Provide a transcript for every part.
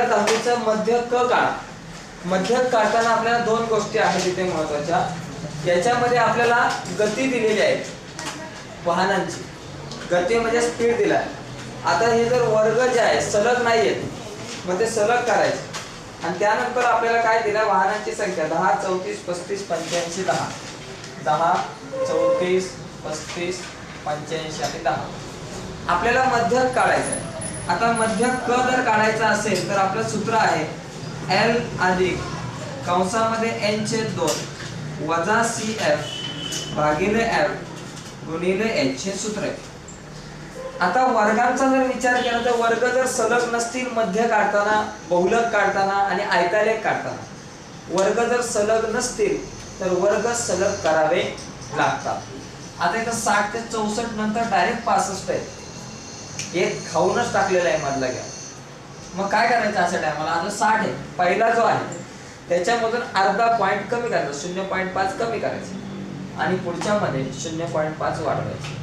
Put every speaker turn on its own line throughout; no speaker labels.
आपल्या दहावीचं मध्य क काढा मध्य काढताना आपल्याला दोन गोष्टी आहेत तिथे महत्त्वाच्या याच्यामध्ये आपल्याला गती दिलेली आहे. वाहनांची. गती म्हणजे स्पीड दिलाय. आता हे जर वर्ग जे आहे सलग नाही आहेत मग ते सलग करायचे. आणि त्यानंतर आपल्याला काय दिलं वाहनांची संख्या. दहा चौतीस पस्तीस पंच्याऐंशी दहा. दहा चौतीस पस्तीस पंच्याऐंशी आणि दहा. आपल्याला मध्यक काढायचं आहे आता मध्य क जर काढायचा असेल तर आपलं सूत्र आहे एल अधिक कंसामध्ये एन छेद दोन वजा सी एफ भागिले एफ गुणिले एच हे सूत्र आहे. आता वर्गांचा जर विचार केला तर वर्ग जर सलग नसतील मध्य काढताना बहुलक काढताना आणि आयतालेख काढताना. वर्ग जर सलग नसतील तर वर्ग सलग करावे लागतात. आता इथं साठ ते चौसष्ट नंतर डायरेक्ट पासष्ट आहे. एक खाऊनच टाकलेला आहे मधला गॅप मग काय करायचं अशा टायमाला आता साठ आहे. पहिला जो आहे त्याच्यामधून अर्धा पॉईंट कमी करायचा. शून्य पॉईंट पाच कमी करायचं. आणि पुढच्या मध्ये शून्य पॉईंट पाच वाढवायचे.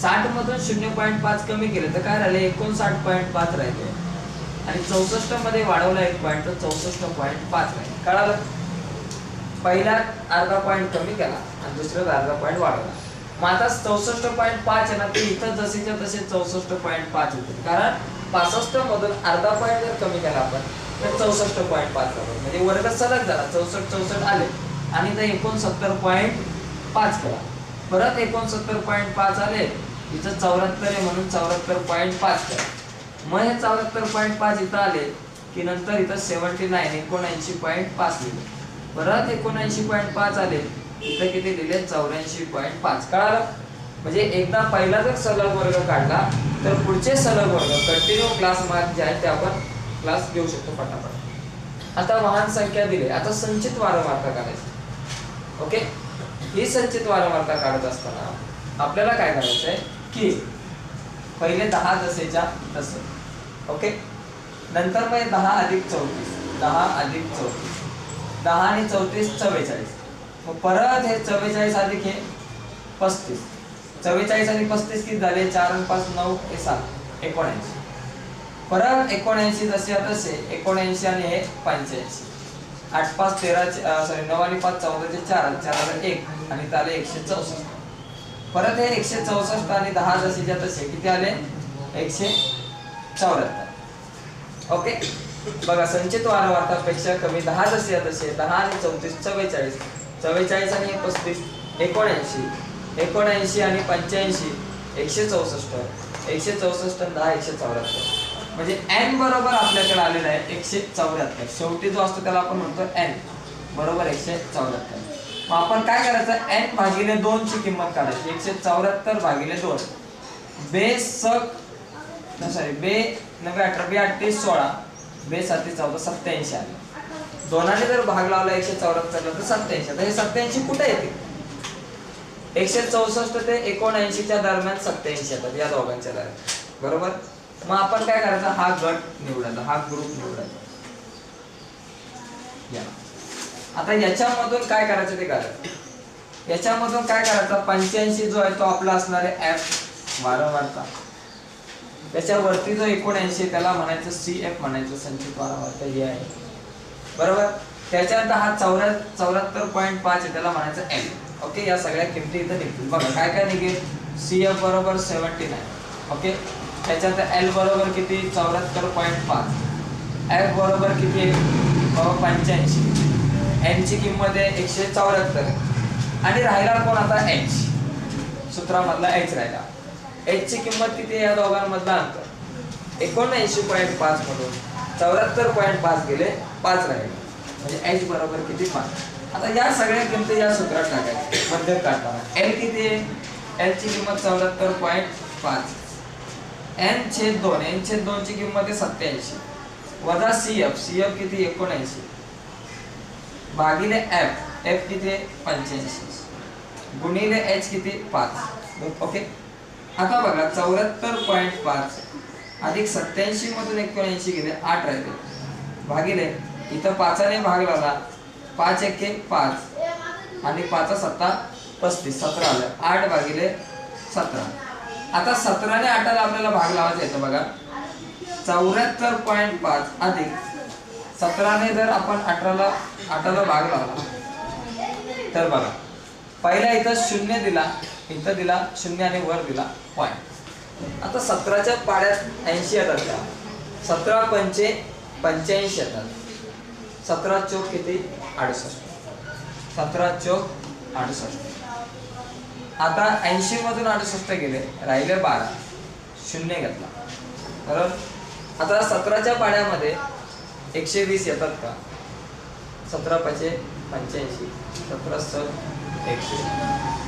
साठ मधून शून्य पॉईंट पाच कमी केले तर काय राहिले? एकोणसाठ पॉईंट पाच राहिले. आणि चौसष्टमध्ये वाढवला एक पॉईंट तर चौसष्ट पॉईंट पाच राहिले. कळालं? पहिला अर्धा पॉईंट कमी केला आणि दुसऱ्यात अर्धा पॉईंट वाढवला. मग आता चौसष्ट पॉईंट पाच आहे ना ते इथं जसेच्या तसे चौसष्ट पॉईंट पाच होते. कारण पासष्ट मधून अर्धा पॉईंट जर कमी केला आपण तर चौसष्ट पॉईंट पाच राहतो म्हणजे वर्ग सलग झाला चौसष्ट चौसष्ट आले. आणि ते एकोणसत्तर पॉईंट पाच केला. परत एकोणसत्तर पॉईंट पाच आले इथं चौऱ्याहत्तर आहे म्हणून चौऱ्याहत्तर पॉईंट पाच केला. मग हे चौऱ्याहत्तर पॉईंट पाच इथं आले की नंतर इथं सेवन्टी नाईन एकोणऐंशी पॉईंट पाच लिहिले. परत एकोणऐंशी पॉईंट पाच आले इथे किती लिहिले चौऱ्याऐंशी पॉईंट पाच. कळालं? म्हणजे एकदा पहिला जर सलग वर्ग काढला तर पुढचे सलग वर्ग कंटिन्यू क्लास मार्क जे आहेत ते आपण क्लास घेऊ शकतो पटापट. आता वाहन संख्या दिली. आता संचित वारंवारता काढायची. ओके? ही संचित वारंवारता काढत असताना आपल्याला काय करायचं आहे? की पहिले दहा जसेच्या तसे ओके? नंतर मग दहा अधिक चौतीस. दहा अधिक चौतीस. दहा आणि चौतीस चव्वेचाळीस. मग परत हे चव्वेचाळीस अधिक हे पस्तीस. चव्वेचाळीस आणि पस्तीस किती झाले? चार आणि पाच नऊ हे सात. एकोणऐंशी. परत एकोणऐंशी जसे तसे एकोणऐंशी आणि हे पंच्याऐंशी. आठ पाच तेरा सॉरी नऊ आणि पाच चौदाचे चार चार एक आणि त्याला एकशे चौसष्ट. परत हे एकशे चौसष्ट आणि दहा जसेच्या तसे किती आले? एकशे चौऱ्याहत्तर. ओके? बघा संचित वारंवारतापेक्षा कमी दहा जसे तसे दहा आणि चौतीस चव्वेचाळीस. चव्वेचाळीस आणि पस्तीस एकोणऐंशी एकोणऐंशी आणि पंच्याऐंशी एकशे चौसष्ट एकशे चौसष्ट दहा एकशे चौऱ्याहत्तर. म्हणजे एन बरोबर आपल्याकडे आलेला आहे एकशे चौऱ्याहत्तर. शेवटी जो असतो त्याला आपण म्हणतो एन बरोबर एकशे चौऱ्याहत्तर. मग आपण काय करायचं? एन भागिले दोनची किंमत काढायची. एकशे चौऱ्याहत्तर भागिले दोन. बे सक सॉरी बे नव्हे अठरा बे अठ्ठीस सोळा. बे साती चौदा सत्याऐंशी आले. दोनाने जर भाग लावला एकशे चौऱ्याहत्तरला तर सत्याऐंशी आता हे सत्याऐंशी कुठे येते? एकशे चौसष्ट ते एकोणऐंशीच्या दरम्यान सत्याऐंशी येतात या दोघांच्या दरम्यान. बरोबर? मग आपण काय करायचं? हा गट निवडायचा हा ग्रुप निवडायचा. या. आता याच्यामधून काय करायचं ते करायचं याच्यामधून काय करायचं? पंच्याऐंशी जो आहे तो आपला असणार आहे एफ वारंवारता त्याच्यावरती जो एकोणऐंशी त्याला म्हणायचं सी एफ म्हणायचं संचित वारंवारता हे आहे. बरोबर? त्याच्यानंतर हा चौऱ्या चौऱ्याहत्तर पॉईंट पाच त्याला म्हणायचं एम ओके या सगळ्या किमती इथं निघतील. बघा काय काय निघेल? सी एफ बरोबर सेवन्टी नाईन ओके त्याच्यानंतर एल बरोबर किती? चौऱ्याहत्तर पॉईंट पाच. एफ बरोबर किती आहे? बाबा पंच्याऐंशी. एनची किंमत आहे एकशे चौऱ्याहत्तर. आणि राहिला कोण आता? एच सूत्रामधला एच राहिला. एच ची किंमत किती आहे या दोघांमधला अंतर? एकोणऐंशी पॉईंट पाच म्हणून. चौऱ्याहत्तर पॉईंट पाच गेले पाच राहिले. म्हणजे एच बरोबर किती पाच? आता या सगळ्या किमती या सूत्रात टाकायच्या. मध्य काढताना. एल किती आहे? एल ची किंमत चौऱ्याहत्तर पॉईंट पाच. एन छेद दोन एन छेद दोन ची किंमत आहे सत्याऐंशी वजा सी एफ सी एफ किती? एकोणऐंशी. भागिले एफ एफ किती आहे? पंच्याऐंशी. गुणिले एच किती? पाच. ओके? आता बघा चौऱ्याहत्तर पॉईंट पाच. अधिक सत्याऐंशी मधून एकोणऐंशी गेले आठ राहिले. भागिले इथं पाचाने भाग लावला. पाच एके पाच. आणि पाचा सत्ता पस्तीस सतरा आलं. आठ भागिले सतरा. आता सतराने आठाला आपल्याला भाग लावायचा येतो बघा. चौऱ्याहत्तर पॉईंट पाच अधिक सतराने जर आपण अठराला आठाला भाग लावला तर बघा. पहिला इथं शून्य दिला इथं दिला शून्य आणि वर दिला पॉईंट. आता सतराच्या पाड्यात ऐंशी येतात का? सतरा पंचे पंच्याऐंशी येतात. सतरा चौक किती? अडुसष्ट. सतरा चौक अडुसष्ट. आता ऐंशी मधून अडुसष्ट गेले राहिले बारा. शून्य घेतला. बरोबर? आता सतराच्या पाड्यामध्ये एकशे वीस येतात का? सतरा पाचशे पंच्याऐंशी. सतरा सग एकशे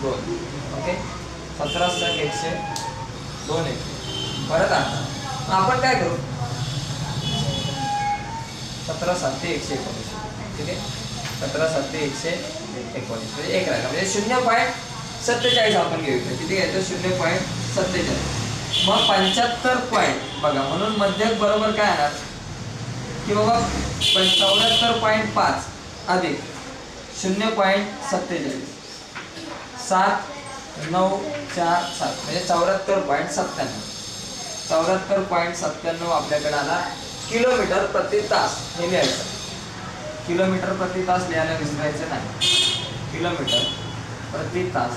दोन. ओके? सतरा सग एकशे दोन एक. परत आता मग आपण काय करू? सतरा सात ते एकशे एकोणीस. ठीक आहे? सतरा सात ते एकशे एकोणीस. म्हणजे एक राहिला. म्हणजे शून्य पॉईंट सत्तेचाळीस आपण घेऊ किती घ्यायचं शून्य पॉईंट सत्तेचाळीस. मग पंच्याहत्तर पॉईंट बघा. म्हणून मध्यक बरोबर काय येणार? की बाबा पण चौऱ्याहत्तर पॉईंट पाच अधिक शून्य पॉईंट सत्तेचाळीस. सात नऊ चार सात. म्हणजे चौऱ्याहत्तर पॉईंट सत्त्याण्णव. चौऱ्याहत्तर पॉईंट सत्त्याण्णव आपल्याकडे आला किलोमीटर प्रति तास हे लिहायचं. किलोमीटर प्रति तास लिहायला विसरायचं नाही. किलोमीटर प्रति तास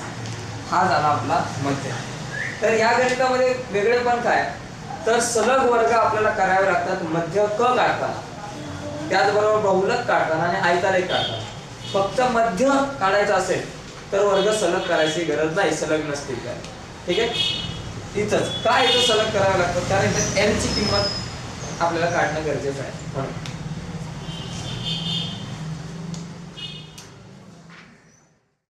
हा झाला आपला मध्य. तर या गणितामध्ये वेगळे पण काय? तर सलग वर्ग आपल्याला करावे लागतात मध्य क काढताना. त्याचबरोबर बहुलक काढताना आणि आयतारेख काढताना. फक्त मध्य काढायचं असेल तर वर्ग सलग करायची गरज नाही सलग नसतील तर ठीक आहे? इथंच. काय इथं सलग करावं लागतं? कारण एन ची किंमत आपल्याला काढणं गरजेचं आहे. म्हणून